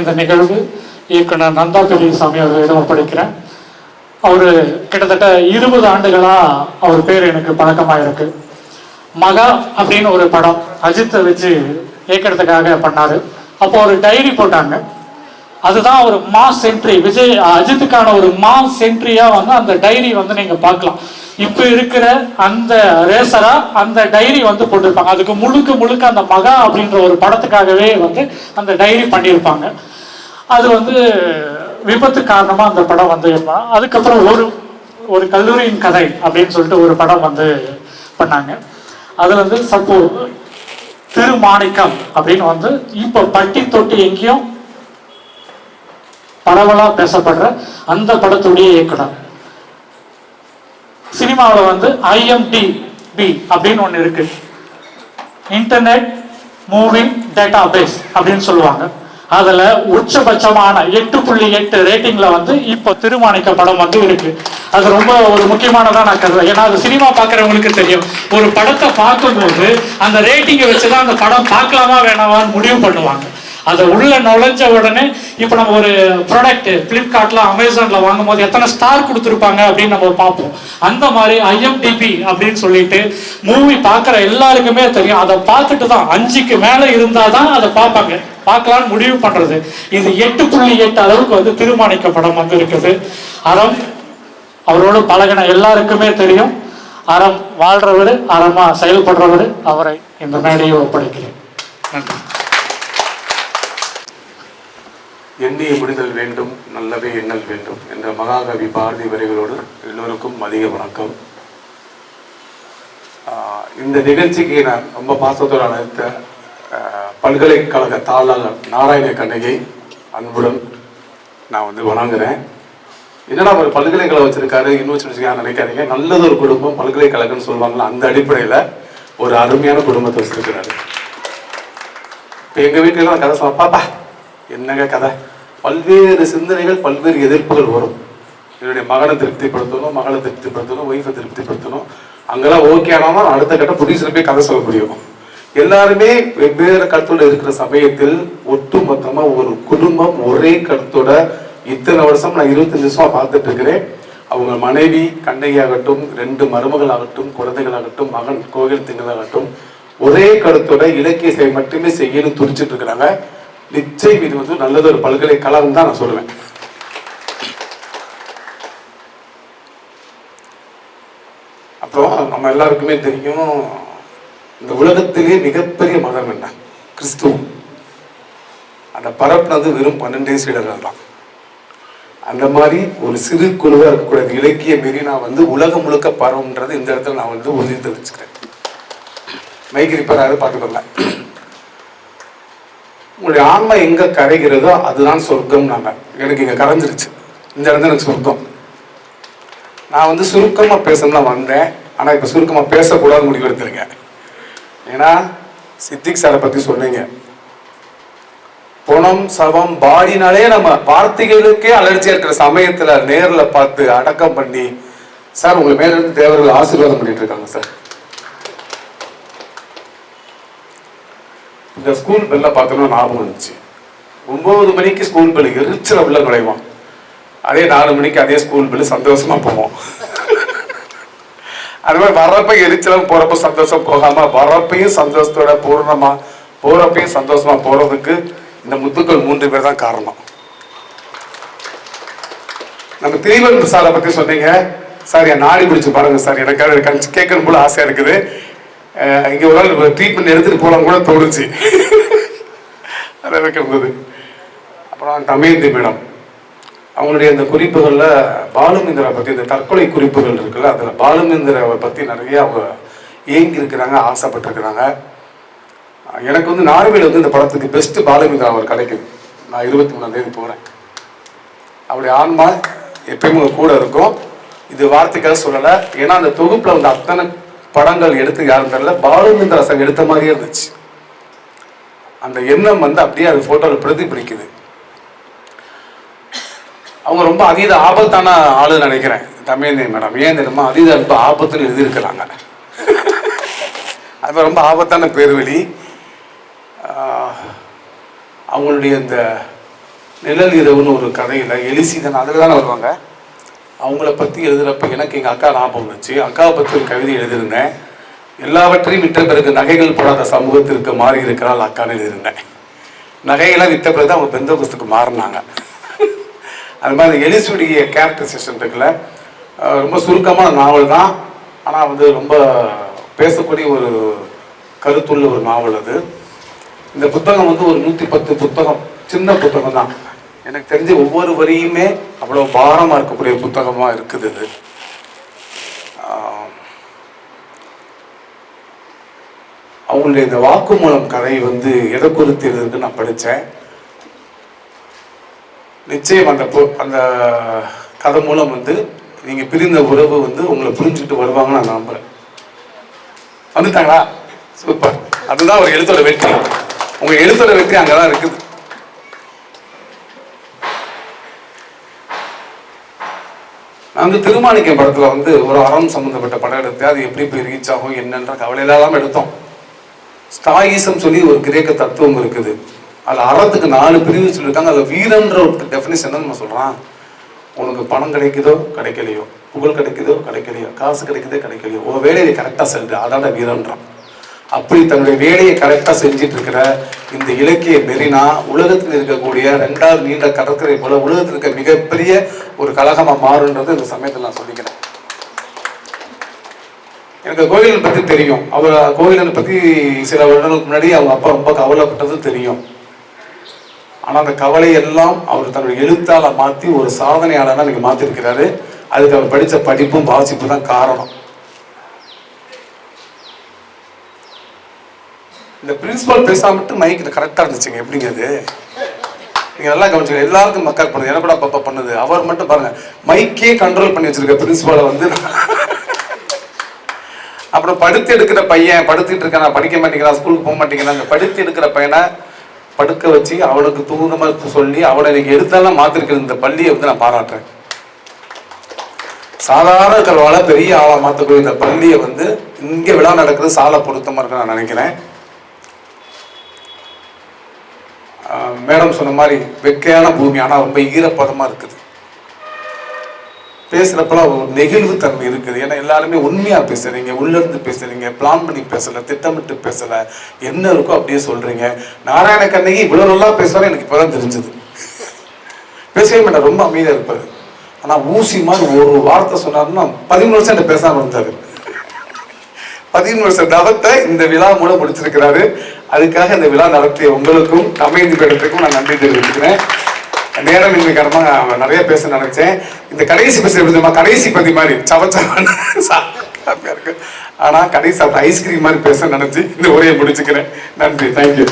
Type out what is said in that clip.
இந்த நிகழ்வு இயக்குனர் நந்தா பெரியசாமி அவர்களிடம் ஒப்படைக்கிறேன். அவர் கிட்டத்தட்ட இருபது ஆண்டுகளா அவர் பேர் எனக்கு பழக்கமாக இருக்கு மகா அப்படின்னு ஒரு படம் அஜித்தை வச்சு இயக்கிறதுக்காக பண்ணாரு. அப்போ ஒரு டைரி போட்டாங்க. அதுதான் ஒரு மாஸ் என்ட்ரி விஜய் அஜித்துக்கான ஒரு மாஸ் என்ட்ரியா வந்து அந்த டைரி வந்து நீங்க பார்க்கலாம். இப்ப இருக்கிற அந்த ரேசரா அந்த டைரி வந்து போட்டிருப்பாங்க. அதுக்கு முழுக்க முழுக்க அந்த மகா அப்படின்ற ஒரு படத்துக்காகவே வந்து அந்த டைரி பண்ணியிருப்பாங்க. அது வந்து விபத்து காரணமா அந்த படம் வந்து அதுக்கப்புறம் ஒரு ஒரு கல்லூரியின் கதை அப்படின்னு சொல்லிட்டு ஒரு படம் வந்து பண்ணாங்க. அதில் வந்து சப்போ திருமாணிக்கம் அப்படின்னு வந்து இப்போ பட்டி தொட்டி எங்கேயும் பரவலா பேசப்படுற அந்த படத்துடைய இயக்குனர். சினிமாவில் வந்து ஐஎம்டிபி அப்படின்னு ஒன்று இருக்கு. இன்டர்நெட் மூவிங் டேட்டா பேஸ் அப்படின்னு சொல்லுவாங்க. அதில் உச்சபட்சமான எட்டு புள்ளி எட்டு ரேட்டிங்கில் வந்து இப்போ திருமாணிக்க படம் வந்து இருக்கு. அது ரொம்ப ஒரு முக்கியமானதாக நான் கருதுறேன். ஏன்னா அது சினிமா பார்க்குறவங்களுக்கு தெரியும். ஒரு படத்தை பார்க்கும்போது அந்த ரேட்டிங்கை வச்சு தான் அந்த படம் பார்க்கலாமா வேணாமான்னு முடிவு பண்ணுவாங்க. அதை உள்ள நுழைஞ்ச உடனே இப்போ நம்ம ஒரு ப்ராடக்ட் ஃப்ளிப்கார்ட்ல அமேசான்ல வாங்கும் போது எத்தனை ஸ்டார் கொடுத்துருப்பாங்க அப்படின்னு நம்ம பார்ப்போம். அந்த மாதிரி ஐஎம்டிபி அப்படின்னு சொல்லிட்டு மூவி பார்க்குற எல்லாருக்குமே தெரியும். அதை பார்த்துட்டு தான் அஞ்சுக்கு மேலே இருந்தால் தான் அதை பார்ப்பாங்க. பார்க்கலான்னு முடிவு பண்ணுறது இது எட்டு புள்ளி எட்டு அளவுக்கு வந்து தீர்மானிக்க படம் வந்து இருக்குது. அறம் அவரோடு பழகின எல்லாருக்குமே தெரியும். அறம் வாழ்றவர் அறமாக செயல்படுறவர் அவரை இந்த மேடையை ஒப்படைக்கிறேன். நன்றி. எண்ணிய முடிதல் வேண்டும் நல்லவே எண்ணல் வேண்டும் என்ற மகாகவி பாரதி வரிகளோடு எல்லோருக்கும் அதிக வணக்கம். இந்த நிகழ்ச்சிக்கு நான் ரொம்ப பாசத்தோடு அழைத்த பல்கலைக்கழக தாளாளர் நாராயண கண்ணகை அன்புடன் நான் வந்து வணங்குறேன். என்னடா ஒரு பல்கலைக்கழகம் வச்சிருக்காரு யூனிவர்சிட்டி நினைக்காதீங்க. நல்லது ஒரு குடும்பம் பல்கலைக்கழகம்னு சொல்லுவாங்களா அந்த அடிப்படையில் ஒரு அருமையான குடும்பத்தை வச்சிருக்கிறாரு. இப்போ எங்கள் வீட்டிலலாம் கதை சொல்ல பாப்பா என்னங்க கதை? பல்வேறு சிந்தனைகள் பல்வேறு எதிர்ப்புகள் வரும். என்னுடைய மகனை திருப்திப்படுத்தணும் மகளை திருப்திப்படுத்தணும் ஒய்ஃபை திருப்திப்படுத்தணும். அங்கெல்லாம் ஓகே ஆனாலும் அடுத்த கட்ட ப்ரொடியூசர் போய் கதை சொல்ல முடியும். எல்லாருமே வெவ்வேறு கருத்தோட இருக்கிற சமயத்தில் ஒட்டுமொத்தமா ஒரு குடும்பம் ஒரே கருத்தோட இத்தனை வருஷம் நான் இருபத்தஞ்சு வருஷமா பார்த்துட்டு இருக்கிறேன். அவங்க மனைவி கண்ணகியாகட்டும் ரெண்டு மருமகள் ஆகட்டும் குழந்தைகளாகட்டும் மகன் கோவில் திங்களாகட்டும் ஒரே கருத்தோட இலக்கிய சேவை மட்டுமே செய்யணும் துடிச்சிட்டு இருக்கிறாங்க. நிச்சயம் இது வந்து நல்லது ஒரு பல்கலைக்கழகம் தான் நான் சொல்லுவேன். அப்புறம் நம்ம எல்லாருக்குமே தெரியும் இந்த உலகத்திலே மிகப்பெரிய மதம் என்ன? கிறிஸ்துவம். அந்த பரப்புனது வெறும் பன்னெண்டே சீடர்கள் தான். அந்த மாதிரி ஒரு சிறு குழுவாக இருக்கக்கூடிய இலக்கிய மீறி நான் வந்து உலகம் முழுக்க பரவுன்றது இந்த இடத்துல நான் வந்து உறுதி தெரிவிச்சுக்கிறேன். மைக் ரிப்பேராரு பார்த்துக்கோங்க. உங்களுடைய ஆன்மா எங்க கரைகிறதோ அதுதான் சொர்க்கம் நாங்க. எனக்கு இங்க கரைஞ்சிருச்சு. இந்த இடத்துல எனக்கு சொர்க்கம். நான் வந்து சுருக்கமா பேசணும் தான் வந்தேன். ஆனா இப்ப சுருக்கமா பேசக்கூடாது முடிவு எடுத்திருக்கேன். ஏன்னா சித்திக் சாரை பத்தி சொன்னீங்க. பணம் சவம் பாடினாலே நம்ம வார்த்தைகளுக்கே அலர்ஜியா இருக்கிற சமயத்துல நேர்ல பார்த்து அடக்கம் பண்ணி சார் உங்களை மேலிருந்து தேவர்கள் ஆசீர்வாதம் பண்ணிட்டு இருக்காங்க சார் இந்த ஸ்கூல் பெல்லை பார்த்தோம்னா ஞாபகம் வந்துச்சு. ஒம்பது மணிக்கு ஸ்கூல் பெல் எரிச்சல உள்ள நுழைவோம் அதே நாலு மணிக்கு அதே ஸ்கூல் பெல் சந்தோஷமா போவோம். அது மாதிரி வரப்ப எரிச்சலும் போறப்ப சந்தோஷம் போகாம வரப்பையும் சந்தோஷத்தோட பூர்ணமா போறப்பையும் சந்தோஷமா போறதுக்கு இந்த முத்துக்கள் மூன்று பேர் தான் காரணம். நம்ம திரிவன் சாரை பத்தி சொன்னீங்க. சார் என் நாடி பிடிச்சு பாருங்க சார். எனக்கு அது கேட்கணும் போல ஆசையா இருக்குது. இங்கே ஒரு நாள் ட்ரீட்மெண்ட் எடுத்துட்டு போகலாம் கூட தோணுச்சு. அதை வைக்கும்போது அப்புறம் தமயந்தி மேடம் அவங்களுடைய அந்த குறிப்புகளில் பாலுமேந்திரா பற்றி இந்த தற்கொலை குறிப்புகள் இருக்குல்ல அதில் பாலுமேந்திராவை பற்றி நிறைய அவங்க ஏங்கி இருக்கிறாங்க ஆசைப்பட்டிருக்கிறாங்க. எனக்கு வந்து நார்வேல வந்து இந்த படத்துக்கு பெஸ்ட் பாலுமேந்திரா அவர் கிடைக்குது. நான் இருபத்தி மூணாம் தேதி போகிறேன் அவருடைய ஆன்மா எப்பயுமே கூட இருக்கும். இது வார்த்தைக்காக சொல்லலை. ஏன்னா அந்த தொகுப்பில் வந்து அத்தனை படங்கள் எடுத்து யாரும் தெரியல பாலுமேந்திரா சார் எடுத்த மாதிரியே இருந்துச்சு. அந்த எண்ணம் வந்து அப்படியே அது போட்டோவில் பிரதிபலிக்குது. அவங்க ரொம்ப அதீத ஆபத்தான ஆளுன்னு நினைக்கிறேன் தமேந்தி மேடம். ஏன் தெரியுமா? அதீத ரொம்ப ஆபத்துன்னு எழுதியிருக்கிறாங்க. அது மாதிரி ரொம்ப ஆபத்தான பேர்வழி. அவங்களுடைய இந்த நிழல் இரவுன்னு ஒரு கதையில் எலிசீதன் அதில் தானே வருவாங்க? அவங்கள பற்றி எழுதுகிறப்ப எனக்கு எங்கள் அக்கா ஞாபகம் வந்துச்சு. அக்காவை பற்றி ஒரு கவிதை எழுதியிருந்தேன். எல்லாவற்றையும் விற்ற பிறகு நகைகள் போடாத சமூகத்திற்கு மாறி இருக்கிறாள் அக்கான்னு எழுதியிருந்தேன். நகையெல்லாம் விற்ற பிறகு தான் அவங்க பெந்தோபஸ்துக்கு மாறினாங்க. அது மாதிரி எலிசுடைய கேரக்டரைசேஷன் இருக்குல்ல ரொம்ப சுருக்கமான நாவல் தான். ஆனால் வந்து ரொம்ப பேசக்கூடிய ஒரு கருத்துள்ள ஒரு நாவல் அது. இந்த புத்தகம் வந்து ஒரு நூற்றி பத்து புத்தகம் சின்ன புத்தகம் தான். எனக்கு தெரிஞ்ச ஒவ்வொரு வரியுமே அவ்வளோ பாரமாக இருக்கக்கூடிய புத்தகமாக இருக்குது இது. அவங்களுடைய இந்த வாக்குமூலம் கதை வந்து எதை குறித்து இருக்கு நான் படித்தேன். நிச்சயம் அந்த அந்த கதை மூலம் வந்து நீங்கள் பிரிந்த உறவு வந்து உங்களை புரிஞ்சுக்கிட்டு வருவாங்கன்னு நான் நம்புறேன். வந்துட்டாங்களா? சூப்பர். அதுதான் ஒரு எழுத்தோட வெற்றி. உங்கள் எழுத்தோட வெற்றி அங்கே தான் இருக்குது. நான் வந்து திருமாணிக்கம் படத்துல வந்து ஒரு அறம் சம்பந்தப்பட்ட படம் எடுத்து அது எப்படி போய் ரீச் ஆகும் என்னன்ற கவலை எடுத்தோம். ஸ்டாயிசம் சொல்லி ஒரு கிரேக்க தத்துவம் இருக்குது. அதில் அறத்துக்கு நாலு பிரிவு சொல்லியிருக்காங்க அதுல வீரன்ற ஒரு டெஃபினேஷன் நம்ம சொல்றான் உனக்கு பணம் கிடைக்குதோ கிடைக்கலையோ? புகழ் கிடைக்குதோ கிடைக்கலையோ? காசு கிடைக்குதோ கிடைக்கலையோ? ஒரு வேலையை கரெக்டாக செல்லு அதான வீரன்றான் அப்படி தன்னுடைய வேலையை கரெக்டாக செஞ்சுட்டு இருக்கிற இந்த இலக்கிய மெரினா உலகத்தில் இருக்கக்கூடிய ரெண்டாவது நீண்ட கடற்கரை போல உலகத்தில் இருக்க மிகப்பெரிய ஒரு கழகமாக மாறுன்றது இந்த சமயத்தில் நான் சொல்லிக்கிறேன். எனக்கு கோயிலன் பற்றி தெரியும். அவர் கோயிலன் பற்றி சில வருடங்களுக்கு முன்னாடி அவங்க அப்பா ரொம்ப கவலைப்பட்டது தெரியும். ஆனால் அந்த கவலை எல்லாம் அவர் தன்னுடைய எழுத்தால மாற்றி ஒரு சாதனையாளராக இன்னைக்கு மாற்றிருக்கிறாரு அதுக்கு அவர் படித்த படிப்பும் வாசிப்பு தான் காரணம். இந்த பிரின்சிபால் பேசாம மட்டும் மைக்கு கரெக்டாக இருந்துச்சுங்க. எப்படிங்க அது நீங்கள் நல்லா கவனிச்சுங்க எல்லாருக்கும் மக்கள் பண்ணுது. எனக்கு கூட அப்பப்போ பண்ணுது. அவர் மட்டும் பாருங்க. மைக்கே கண்ட்ரோல் பண்ணி வச்சிருக்க பிரின்சிபாலை வந்து அப்புறம் படுத்து எடுக்கிற பையன் படுத்துட்டு இருக்கான். படிக்க மாட்டேங்கிறான் ஸ்கூலுக்கு போக மாட்டேங்கிறான். அந்த படுத்து எடுக்கிற பையனை படுக்க வச்சு அவனுக்கு தூங்கமா சொல்லி அவனை நீங்கள் எடுத்தாலும் மாத்திருக்கிற இந்த பள்ளியை வந்து நான் பாராட்டுறேன். சாதாரண இருக்கிறவால பெரிய ஆளாக மாற்றக்கூடிய இந்த பள்ளியை வந்து இங்கே விழா நடக்குது. சாலை பொருத்தமாக இருக்குன்னு நான் நினைக்கிறேன். மேடம் சொன்ன மாதிரி வெக்கையான பூமி ஆனால் ரொம்ப ஈரப்பதமாக இருக்குது. பேசுகிறப்பெல்லாம் ஒரு நெகிழ்வு தன்மை இருக்குது. ஏன்னா எல்லாருமே உண்மையாக பேசுகிறீங்க உள்ளிருந்து இருந்து பிளான் பண்ணி பேசலை திட்டமிட்டு பேசலை என்ன இருக்கோ அப்படியே சொல்கிறீங்க நாராயண கண்ணகி இவ்வளோ நல்லா பேசுவாரு எனக்கு இப்பதான் தெரிஞ்சது. பேசவே மாட்டேன் ரொம்ப அமைதியாக இருப்பார். ஆனால் ஊசி மாதிரி ஒரு வார்த்தை சொன்னார்னா பதிமூணு வருஷம் என்கிட்ட பேசாமல் இருந்தார். பதிமூணு வருஷம் தவத்தை இந்த விழா மூலம் முடிச்சிருக்கிறாரு. அதுக்காக இந்த விழா நடத்திய உங்களுக்கும் அமைதி பெறத்துக்கும் நான் நன்றி தெரிவிச்சுக்கிறேன். நேரம் இன்மை நான் நிறைய பேச நினைச்சேன். இந்த கடைசி பேச எப்படிமா கடைசி பதி மாதிரி சவச்சவன் இருக்கு. ஆனால் கடைசி சாப்பிட்ட ஐஸ்கிரீம் மாதிரி பேச நினைச்சு இந்த உரையை முடிச்சுக்கிறேன். நன்றி தேங்க்யூ